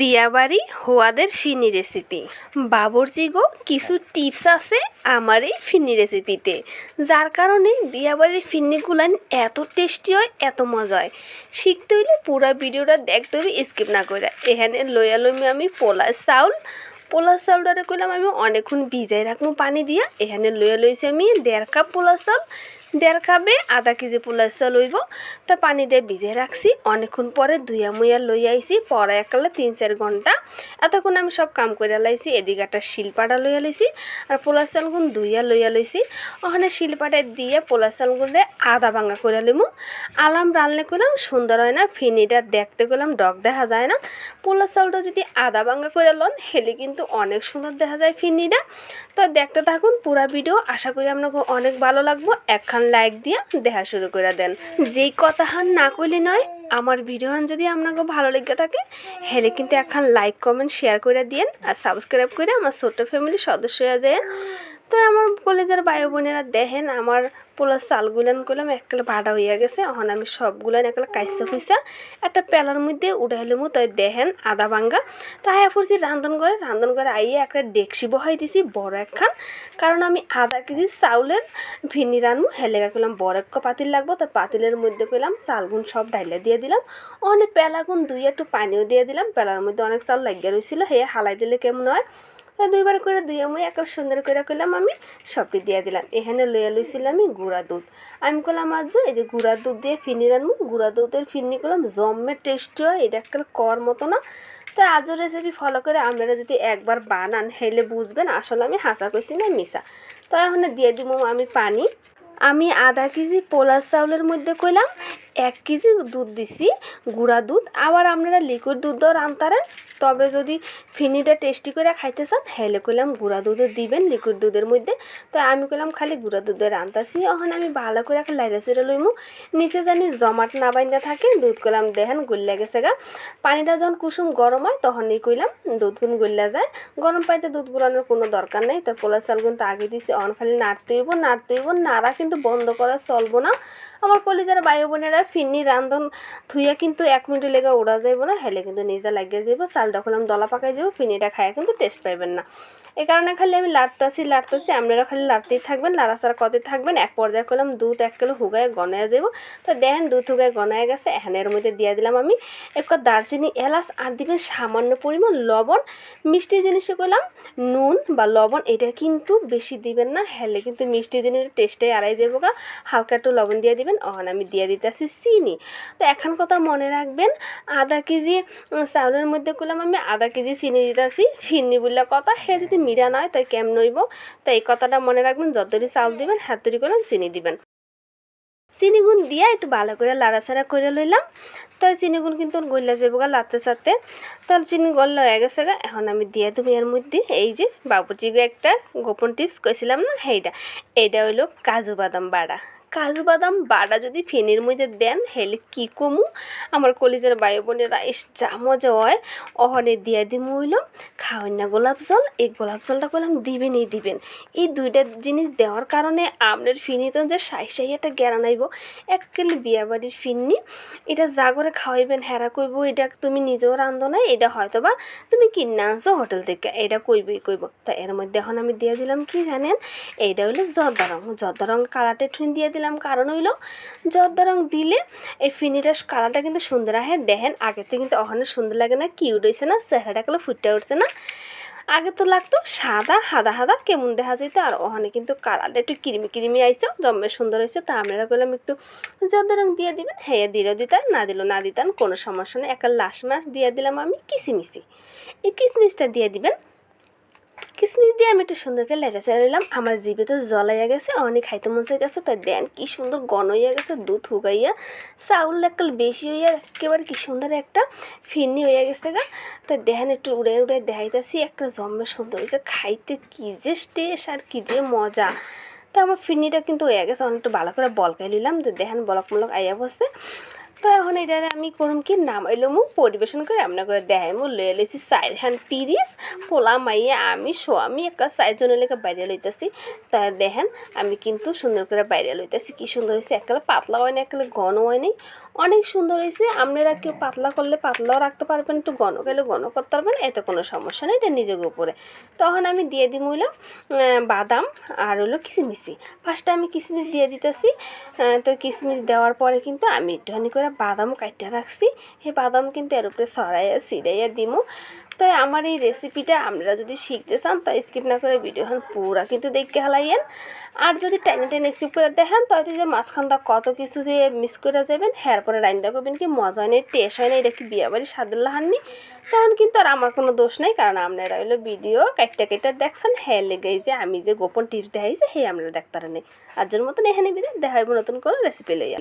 বিয়াবাড়ি হোয়াদের ফিনি recipe বাবরচি গো, কিছু tips আছে আমার এই ফিনি রেসিপিতে যার কারণে বিয়াবাড়ির ফিন্নিগুলান এত টেস্টি হয়, এত মজা হয়। শিখতে হইলে পুরো ভিডিওটা দেখতে হবে স্কিপ না করে এখানে লইয়া লইমি আমি পোলা চাউল। পোলা চাউলটারে কইলাম আমি অনেকক্ষণ ভিজাই রাখব পানি দিয়া। এখানে লইয়া লইছি আমি দেড় কাপ পোলা চাউল। দেড় কাপে আধা কেজি পোলা চাউল লইব। তা পানি দিয়ে ভিজে রাখছি। অনেকক্ষণ পরে ধুইয়া মুইয়া লই আইছি। পরে একালে তিন চার ঘণ্টা। এতক্ষণ আমি সব কাম করে লাইছি। এদিকে একটা শিলপাটা লইয়া লইছি। আর পোলা চালগুন ধুইয়া লইয়া লইছি। ওখানে শিলপাটায় দিয়ে পোলা চালগুলো আদা ভাঙা করে লিমু আলাম রান্না করলাম সুন্দর হয় না। ফিনিটা দেখতে করলাম ডগ দেখা যায় না। পোলা চাউলটা যদি আদা ভাঙা করে লন, হেলে কিন্তু অনেক সুন্দর দেখা যায় ফিনিটা। তো দেখতে থাকুন পুরা ভিডিও। আশা করি আপনাকে অনেক ভালো লাগবো। একখান লাইক দিয়ে দেখা শুরু করে দেন। যেই কথা হান না কইলে নয়, আমার ভিডিও হান যদি আপনাকে ভালো লেগে থাকে, হেলে কিন্তু এখন লাইক, কমেন্ট, শেয়ার করে দিয়েন, আর সাবস্ক্রাইব করে আমার ছোট্ট ফ্যামিলির সদস্য হয়ে যায় তো আমার কলেজের ভাই বোনেরা দেখেন, আমার পোলা চালগুলান করলাম এককালে ভাড়া হইয়া গেছে, এখন আমি সবগুলান একলা কাইসা খুঁজা একটা পেলার মধ্যে উঠাইলামু তাই দেখেন, আদা ভাঙ্গা। তাই পড়ছি রান্ধন করে রান্ধন করে আইয়ে একটা ডেকসি বহাই দিছি, বড় একখান। কারণ আমি আধা কেজি চাউলের ভিনি রানবো হেলেগা করলাম বড় এক পাতিল লাগবো তাই পাতিলের মধ্যে করলাম চালগুন সব ডাইলে দিয়ে দিলাম। অনেক পেলাগুন দুই একটু পানিও দিয়ে দিলাম, পেলার মধ্যে অনেক চাল লাগিয়ে রয়েছিল হে হালাই দিলে কেমন হয়? তো দুইবার করে দুই আমি এক সুন্দর করে করলাম আমি, সবটি দিয়ে দিলাম। এখানে লইয়া লইছিলাম আমি গুঁড়া দুধ। আমি করলাম আজ এই যে গুঁড়া দুধ দিয়ে ফিনি রানবো গুঁড়া দুধের ফিরনি করলাম জম্মে টেস্টি হয়, এটা একটা কর মতো না। তো আজও রেসিপি ফলো করে আপনারা যদি একবার বানান, হেলে বুঝবেন, আসলে আমি হাঁচা কইছি না মিশা তো এখন দিয়ে দিব আমি পানি। আমি আধা কেজি পোলা চাউলের মধ্যে কইলাম এক কেজি দুধ দিছি, গুঁড়া দুধ। আবার আপনারা লিকুইড দুধও রান্তারেন তবে যদি ফিনিটা টেস্টি করে খাইতে চান হেলে কইলাম গুঁড়া দুধও দিবেন লিকুইড দুধের মধ্যে। তো আমি কইলাম খালি গুঁড়া দুধের রান্তাছি। এখন আমি ভালো করে একটা লাইরা চিরা লইমু। নিচে জানি জমাট না বাইন্দা থাকে, দুধ কইলাম দেখেন গুল্লা গেছে গা। পানিটা যখন কুসুম গরম হয়, তখনই কইলাম দুধগুন গুল্লা যায়। গরম পাইতে দুধ গুলানোর কোনো দরকার নেই। তো পোলা চালগুন তো আগে দিছি অন খালি নাড়তে হইব নাড়তে হইব। নাড়া কিন্তু বন্ধ করা চলবো না। আমার কলিজার বায়ু বোনেরা ফিন্নি রান্ধন থুইয়া কিন্তু এক মিনিট লেগে ওড়া যাইব না, হেলে কিন্তু নিজে লাগিয়ে যাইব, চালটা খোলাম, দলা পাকাই যাব ফিনিটা খায় কিন্তু টেস্ট পাইবেন না। এই কারণে খালি আমি লাড়তাছি লাড়তাছি, আপনারা খালি লাড়তেই থাকবেন, লাড়াচাড়া কতে থাকবেন, এক পর্যায়ে করলাম, দুধ এক কিলো হুগায় গনায় যাব তো দেখেন দুধ হুগায় গনায় গেছে, এখন এর মধ্যে দিয়ে দিলাম আমি এক দারচিনি, এলাচ আর দিবেন সামান্য পরিমাণ লবণ। মিষ্টি জিনিসে করলাম নুন বা লবণ, এটা কিন্তু বেশি দিবেন না, হেলে কিন্তু মিষ্টি জিনিসের টেস্টে আড়াই যাব গা। হালকা একটু লবণ দিয়ে দিবেন অহন আমি দিয়ে দিতেছি চিনি। তো এখন কথা মনে রাখবেন, আধা কেজি চাউলের মধ্যে করলাম আমি আধা কেজি চিনি দিতেছি। ফিরনি বললে কথা সে যদি মিরা নয় তাই কেমন নইব তো এই কথাটা মনে রাখবেন যতটি চাউল দিবেন হাতরি করলাম চিনি দিবেন। চিনিগুণ দিয়ে একটু ভালো করে লাড়াচাড়া করে লইলাম। তো চিনিগুণ কিন্তু গল্লা যাব গা লাতে চাতে তো চিনি গল্লা হয়ে গেছে গা, এখন আমি দিয়ে দেবো এর মধ্যে। এই যে বাবুচিগো একটা গোপন টিপস কইছিলাম না সেইটা এইটা হইল কাজু বাদাম বাড়া। কাজু বাদাম বাড়া যদি ফেনের মধ্যে দেন হেলে কি কমু? আমার কলিজার বায়ু বোনেরা ইস যা মজা হয় অহনে দিয়ে দিমু হইল, খাওয়াই না গোলাপ জল, এই গোলাপ জলটা করলাম দিবেনই দিবেন। এই দুইটা জিনিস দেওয়ার কারণে আপনার ফিনিতে যে সাই সাই একটা গেরা নাইব। এক কেলে বিয়া বাড়ির ফিন্নি এটা যা করে খাওয়াইবেন, হেরা কইব, এটা তুমি নিজেও রান্ধো না, এটা হয়তো বা তুমি কিনে আনছো হোটেল থেকে, এটা কইবই কইব। তা এর মধ্যে এখন আমি দিয়ে দিলাম কি জানেন? এইটা হইল জর্দা রং। জর্দা রং কালারটা ঠুন দিয়ে দিলাম। কারণ হইল জর্দা রং দিলে এই ফিনিটার কালারটা কিন্তু সুন্দর আহে দেখেন আগে তো কিন্তু ওখানে সুন্দর লাগে না কিউট হয়েছে না, চেহারাটা গুলো ফুটে উঠছে না। আগে তো লাগতো সাদা, হাদা হাদা, কেমন দেখা যেত আর ওখানে কিন্তু কালারটা একটু কিরমি কিরমি আইছে জম্মে সুন্দর হয়েছে তা আমরা করলাম একটু জর্দা রং দিয়ে দিবেন হ্যাঁ দিলেও দিতাম, না দিলেও না দিতেন কোনো সমস্যা নেই। একটা লাশ মাস দিয়ে দিলাম আমি, কিসিমিসি। এই কিসমিসটা দিয়ে দিবেন কিসমিস দিয়ে আমি একটু সুন্দর করে লেগে চাইলাম আমার জিভে তো জলাইয়া গেছে, অনেক খাইতে মন চাইতেছে, তো ড্যান কি সুন্দর গন হইয়া গেছে, দুধ হুগাইয়া। চাউল এককাল বেশি হইয়া, একেবারে কি সুন্দর একটা ফিরনি হইয়া গেছে গা। তো দেখেন একটু উড়ে উড়ে দেখাইতেছি, একটা জম্মে সুন্দর হয়েছে খাইতে কি যে টেস্ট আর কি যে মজা। তো আমার ফিরনিটা কিন্তু হয়ে গেছে, অনেকটা ভালো করে বলকাই নিলাম তো দেখেন বলক মলক আইয়া বসছে তো এখন এটারে আমি করুম কি নামাইলো মু, পরিবেশন করে আমরা করে দেয় মু। লয়ে লইছি সাইড হ্যান্ড পিরিস পোলা মাইয়ে, আমি, স্বামী একটা চারজনের লেগে বাইরে লইতেছি। তা দেখেন, আমি কিন্তু সুন্দর করে বাইরে লইতেছি। কি সুন্দর হয়েছে একেবারে পাতলা হয় না একেবারে ঘন হয় নাই অনেক সুন্দর হয়েছে। আপনারা কেউ পাতলা করলে পাতলাও রাখতে পারবেন, একটু ঘন গেলে ঘন করতে পারবেন, এতে কোনো সমস্যা নেই, এটা নিজের উপরে। তখন আমি দিয়ে দিই হইল বাদাম আর হলো কিশমিশি ফার্স্টে আমি কিশমিশ দিয়ে দিতেছি তো কিশমিশ দেওয়ার পরে কিন্তু আমি একটুখানি করে বাদাম কাটতে রাখছি। সেই বাদাম কিন্তু এর উপরে সরাইয়া সিরাইয়া দিমু। তো আমার এই রেসিপিটা আপনারা যদি শিখতে চান, তাই স্কিপ না করে ভিডিও পুরা কিন্তু দেখতে হালাইয়েন। আর যদি টেনে টেনে স্কিপ করে দেখেন, তাহলে যে মাঝখানটা কত কিছু যে মিস করে যাবেন হ্যার পরে রান্না করবেন কি মজা হয় না টেস্ট হয় না, এটা কি বিয়ে বাড়ির স্বাদের লাহাননি তখন কিন্তু আর আমার কোনো দোষ নাই, কারণ আপনারা হলো ভিডিও কাটটা কেটে দেখছেন হ্যাঁ লেগে যে আমি যে গোপন টিপস দেখাইছি, সেই আপনারা দেখতে নেই। আর জন্য মতন এখানে বিদে দেখা হইব নতুন করে রেসিপি লইয়া